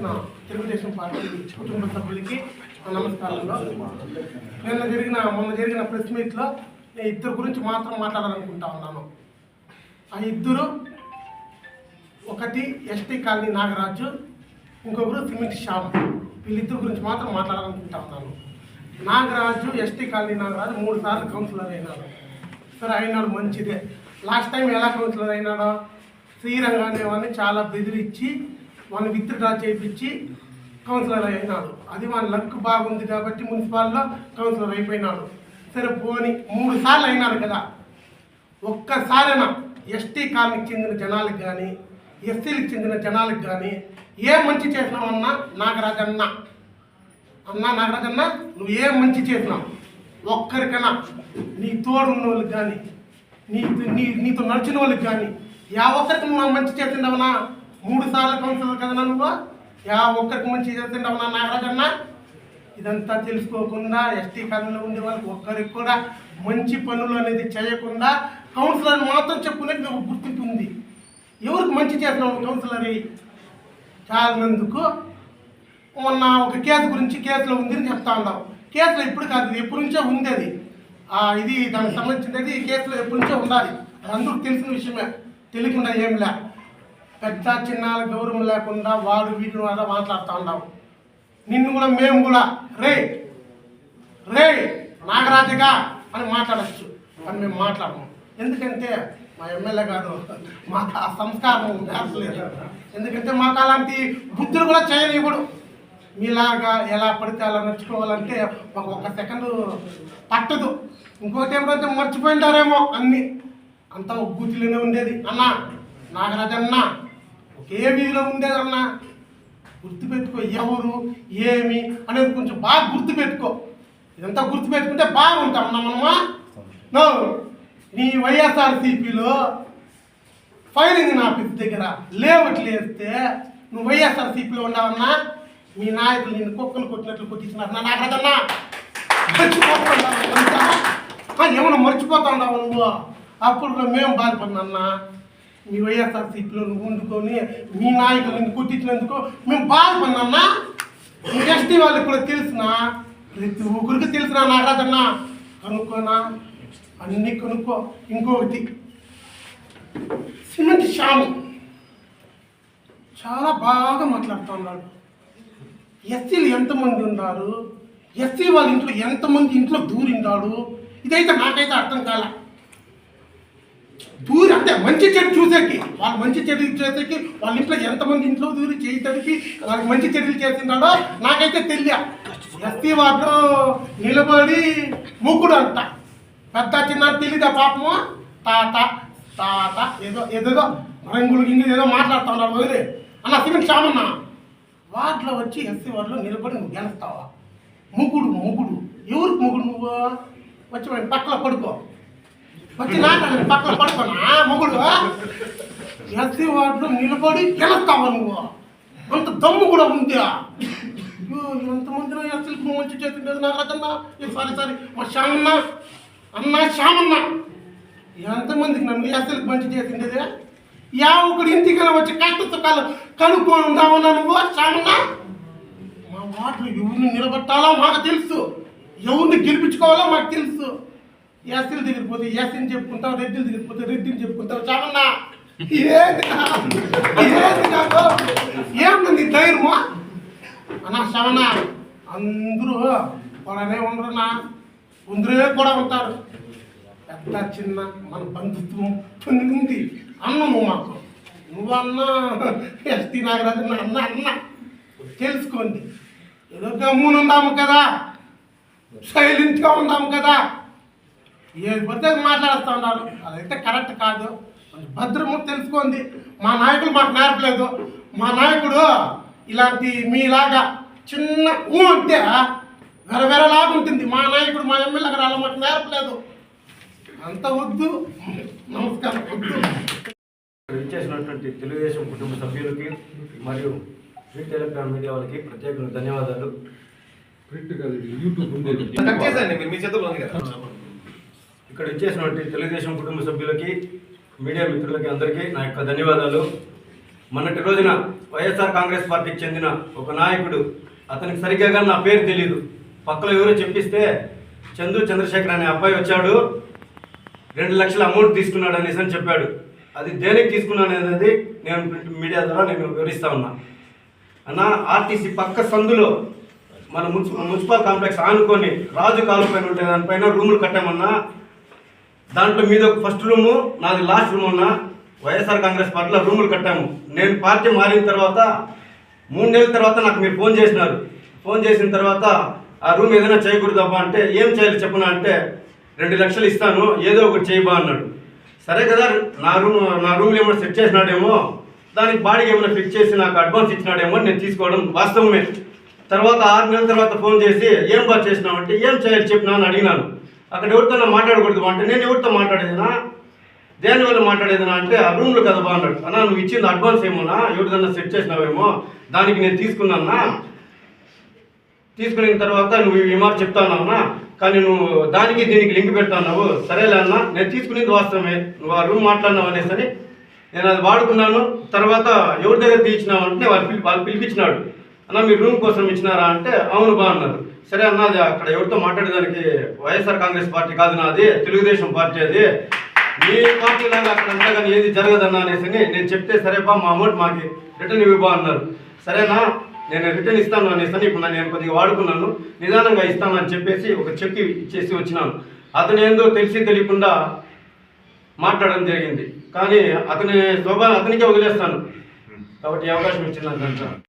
చేసిన తెలుగుదేశం పార్టీ కుటుంబ సభ్యులకి నమస్కారంలో. నిన్న జరిగిన మొన్న జరిగిన ప్రెస్ మీట్లో నేను ఇద్దరు గురించి మాత్రం మాట్లాడాలనుకుంటా ఉన్నాను. ఆ ఇద్దరు ఒకటి ఎస్టీ కాలనీ నాగరాజు ఇంకొకరు సిమెంట్ శ్యామ్ వీళ్ళిద్దరు గురించి మాత్రం మాట్లాడాలనుకుంటా ఉన్నాను. నాగరాజు ఎస్టీ కాలనీ నాగరాజు మూడు సార్లు కౌన్సిలర్ అయినాడు సరే అయినాడు మంచిదే. లాస్ట్ టైం ఎలా కౌన్సిలర్ అయినాడో శ్రీరంగ అనేవాడిని చాలా బెదిరించి వాళ్ళని విత్ డ్రా చేయించి కౌన్సిలర్ అయినాడు అది వాళ్ళ లక్ బాగుంది కాబట్టి మున్సిపాల్లో కౌన్సిలర్ అయిపోయినాడు సరే పోని మూడు సార్లు అయినాడు కదా. ఒక్కసారైనా ఎస్టీ కాలనీకి చెందిన జనాలకు కానీ ఎస్సీలకు చెందిన జనాలకు కానీ ఏ మంచి చేసినావన్నా నాగరాజన్న? అన్నా నాగరాజన్న నువ్వు ఏ మంచి చేసినావు? ఒక్కరికైనా నీ తోడు ఉన్న వాళ్ళకి కానీ నీ నీ నీతో నడిచిన వాళ్ళకి కానీ యా ఒక్కరికి నువ్వు మంచి చేసిండవనా? మూడు సార్లు కౌన్సిలర్ కదా నువ్వు? యా ఒక్కరికి మంచి చేసిండవనా నాగరాజన్న ఇదంతా తెలుసుకోకుండా ఎస్టీ కాలనీలో ఉండే వాళ్ళకి ఒక్కరికి కూడా మంచి పనులు అనేది చేయకుండా కౌన్సిలర్ మాత్రం చెప్పుకునేది ఒక గుర్తింపు ఉంది. ఎవరికి మంచి చేస్తున్నావు కౌన్సిలర్? కాదనందుకు మొన్న ఒక కేసు గురించి కేసులో ఉంది అని చెప్తా ఉన్నావు. కేసులో ఇప్పుడు కాదు ఎప్పటి నుంచో ఉంది అది. ఇది దానికి సంబంధించినది ఈ కేసులో ఎప్పటి నుంచో ఉండాలి. అందరూ అందరికి తెలిసిన విషయమే. తెలియకుండా ఏం లే. పెద్ద చిన్నాల గౌరవం లేకుండా వాడు వీటిని అలా మాట్లాడుతూ ఉన్నావు. నిన్ను కూడా మేము కూడా రే రే నాగరాజుగా అని మాట్లాడచ్చు. అని మేము మాట్లాడము. ఎందుకంటే మా ఎమ్మెల్యే గారు మాకు ఆ సంస్కారం నేర్పలేదు. ఎందుకంటే మాకు అలాంటి బుద్ధులు కూడా చేయనివ్వడు. మీలాగా ఎలా పడితే అలా నడుచుకోవాలంటే మాకు ఒక సెకండ్ పట్టదు. ఇంకోటి ఏమిటంటే మర్చిపోయింటారేమో అన్ని. అంతా ఉబ్బుతిలోనే ఉండేది. అన్న నాగరాజన్న ఏ వీధిలో ఉండేదన్నా? గుర్తుపెట్టుకో ఎవరు ఏమి అనేది కొంచెం బాగా గుర్తుపెట్టుకో. ఇదంతా గుర్తుపెట్టుకుంటే బాగుంటాం. మనమా నో. నీ వైఎస్ఆర్సీపీలో ఫైరింగ్ ఆఫీస్ దగ్గర. లేవట్లు వేస్తే నువ్వు వైఎస్ఆర్సీపీలో ఉన్నావన్నా? మీ నాయకులు నిన్ను కుక్కలు కొట్టినట్లు కొట్టించినారు నా నాకదన్నా మర్చిపోతా ఏమన్నా మర్చిపోతా ఉన్నావు నువ్వు? అప్పుడు మేము బాధపడినా మీ వైఎస్ఆర్సీపీలో నువ్వు వండుకొని మీ నాయకులను కుట్టించినందుకు మేము బాధపడినన్నా ఎస్టీ వాళ్ళకి కూడా తెలిసిన? ప్రతి ఒక్కరికి తెలిసిన నాగరాజన్న కనుక్కోనా? అన్నీ కనుక్కో. ఇంకొకటి సిమెంట్ శ్యాము చాలా బాగా మాట్లాడుతున్నాడు ఎస్సీలు ఎంతమంది ఉన్నారు? ఎస్సీ వాళ్ళ ఇంట్లో ఎంతమంది ఇంట్లో దూరిండాడు? ఇదైతే నాకైతే అర్థం కాలే. దూరి అంటే మంచి చెడు చూసేకి వాళ్ళు మంచి చర్యలు చేసేకి వాళ్ళ ఇంట్లో ఎంతమంది ఇంట్లో దూరి చేయటానికి వాళ్ళకి మంచి చర్యలు చేసిండాడో నాకైతే తెలియ. ఎస్టీ వాళ్ళు నిలబడి ముగ్గుడు అంట. పెద్ద చిన్న తెలీదా పాపము? తాత తాత ఏదో ఏదేదో రంగులు గింగులు ఏదో మాట్లాడుతా ఉన్నాడు వదిలే. అన్న సిమెంట్ శ్యామన్న వాటిలో వచ్చి ఎస్సీ వార్డులో నిలబడి నువ్వు గెలుస్తావా? ముగ్గుడు ముగ్గుడు ఎవరికి ముగ్గుడు నువ్వు? వచ్చి పక్కలో పక్కన పడుకో. వచ్చి నాకు పక్కన పడుకోనా. మొగుడు ఎస్సీ వార్డులో నిలబడి గెలుస్తావా నువ్వు? అంత దమ్ము కూడా ఉందా? ఎంతమంది ఎస్సీలకు మంచి చేసిండేది నాకు అదన్నా సారీ సారీ మా శ్యామన్న అన్న శ్యామన్న. ఎంతమందికి నన్ను ఎస్సీలకు మంచి చేసిండేది యా ఒకటి ఇంటికి వచ్చి కష్ట సుఖాలు కనుక్కొని ఉందామన్నా నువ్వు శ్యామన్న? మా వాటిలో ఎవరిని నిలబెట్టాలో మాకు తెలుసు. ఎవరిని గెలిపించుకోవాలో మాకు తెలుసు. ఎస్సీల దగ్గర పోతే ఎస్సీని చెప్పుకుంటావు రెడ్డిలు దగ్గర పోతే రెడ్డిని చెప్పుకుంటావు. చావన్నా? ఏంది నా- ఏంది నాకు ఏముంది ధైర్యమా? అన్నా శవన అందరూ వాళ్ళనే ఉండరునా ఉందరే కూడా ఉంటారు. పెద్ద చిన్న మన బంధుత్వం పొందింది అన్నము మాకు. నువ్వన్నా ఎస్టీ నాగరాజు అన్న అన్న తెలుసుకోండి. ఏదో గమ్మున కదా. సైలెంట్గా ఉన్నాము కదా. ఏది పడితే అది మాట్లాడుతూ ఉన్నారు అదైతే కరెక్ట్ కాదు. భద్రము తెలుసుకోండి. మా నాయకులు మాకు నేర్పలేదు. మా నాయకుడు ఇలాంటి మీలాగా చిన్న ఊ అంటే వెర వెరలాగా ఉంటుంది. మా నాయకుడు మా ఎమ్మెల్యే గారు అలా మాకు నేర్పలేదు. అంత వద్దు. నమస్కారం. వద్దు. ఇచ్చేసినటువంటి తెలుగుదేశం కుటుంబ సభ్యులకి మరియు ప్రింట్ ఎలక్ట్రానిక్ మీడియా వాళ్ళకి ప్రత్యేకంగా ధన్యవాదాలు. ప్రింట్ కాదు యూట్యూబ్ మీరు మీ చేతుల్లో ఉంది కదా. ఇక్కడ ఇచ్చేసినటువంటి తెలుగుదేశం కుటుంబ సభ్యులకి మీడియా మిత్రులకి అందరికీ నా యొక్క ధన్యవాదాలు. మొన్నటి రోజున వైఎస్ఆర్ కాంగ్రెస్ పార్టీకి చెందిన ఒక నాయకుడు అతనికి సరిగ్గా కానీ నా పేరు తెలియదు పక్కలో ఎవరో చెప్పిస్తే చందు చంద్రశేఖర్ అనే అబ్బాయి వచ్చాడు రెండు లక్షల అమౌంట్ తీసుకున్నాడు అనేసి అని చెప్పాడు. అది దేనికి తీసుకున్నాను అనేది నేను ప్రింట్ మీడియా ద్వారా నేను వివరిస్తా ఉన్నా. అన్న ఆర్టీసీ పక్క సందులో మన మున్సిపల్ కాంప్లెక్స్ ఆనుకొని రాజు కాలు పైన ఉంటే దానిపైన రూములు కట్టామన్నా దాంట్లో మీద ఒక ఫస్ట్ రూము నాది లాస్ట్ రూమ్ అన్న. వైఎస్ఆర్ కాంగ్రెస్ పార్టీలో రూములు కట్టాము. నేను పార్టీ మారిన తర్వాత మూడు నెలల తర్వాత నాకు మీరు ఫోన్ చేసినారు. ఫోన్ చేసిన తర్వాత ఆ రూమ్ ఏదైనా చేయకూడదబ్బా అంటే ఏం చేయాలి చెప్పనా అంటే రెండు లక్షలు ఇస్తాను ఏదో ఒకటి చేయబా అన్నాడు. సరే కదా నా రూమ్ నా రూమ్లో ఏమైనా సెట్ చేసినాడేమో దానికి బాడీకి ఏమైనా ఫిక్స్ చేసి నాకు అడ్వాన్స్ ఇచ్చినాడేమో నేను తీసుకోవడం వాస్తవమే. తర్వాత ఆరు నెలల తర్వాత ఫోన్ చేసి ఏం బాగా చేసినావు అంటే ఏం చేయాలి చెప్పినా అని అడిగినాను. అక్కడ ఎవరితో మాట్లాడకూడదు అంటే నేను ఎవరితో మాట్లాడేదినా? దేని వల్ల మాట్లాడేదినా అంటే ఆ రూమ్లో కదా బాగున్నాడు అన్నా నువ్వు ఇచ్చింది అడ్వాన్స్ ఏమోనా ఎవరిదన్నా సెట్ చేసినావేమో? దానికి నేను తీసుకున్నానా? తీసుకున్న తర్వాత నువ్వు ఈ మాట చెప్తానన్నా కానీ నువ్వు దానికి దీనికి లింక్ పెడతావు సరేలే అన్న నేను తీసుకునేది వాస్తవమే. నువ్వు ఆ రూమ్ మాట్లాడినావు అనేసి నేను అది వాడుకున్నాను. తర్వాత ఎవరి దగ్గర తీయించినావు అంటే వాళ్ళు పిలి వాళ్ళు పిలిపించినాడు. అన్న మీరు రూమ్ కోసం ఇచ్చినారా అంటే అవును బా అన్నారు. సరే అన్న అది అక్కడ ఎవరితో మాట్లాడేదానికి వైఎస్ఆర్ కాంగ్రెస్ పార్టీ కాదు నాది తెలుగుదేశం పార్టీ అది. మీ పార్టీ లాగా అక్కడ అంతగా ఏది జరగదన్నా అనేసి అని నేను చెప్తే సరేపా మా అమౌంట్ మాకి రిటర్న్ ఇవ్వబా అన్నారు. సరేనా నేను రిటర్న్ ఇస్తాను అనేసి ఇప్పుడు నేను కొద్దిగా వాడుకున్నాను. నిదానంగా ఇస్తాను అని చెప్పేసి ఒక చెక్ ఇచ్చేసి వచ్చినాను. అతను ఏందో తెలిసి తెలియకుండా మాట్లాడడం జరిగింది. కానీ అతని శోభ అతనికే వదిలేస్తాను. కాబట్టి అవకాశం ఇచ్చింది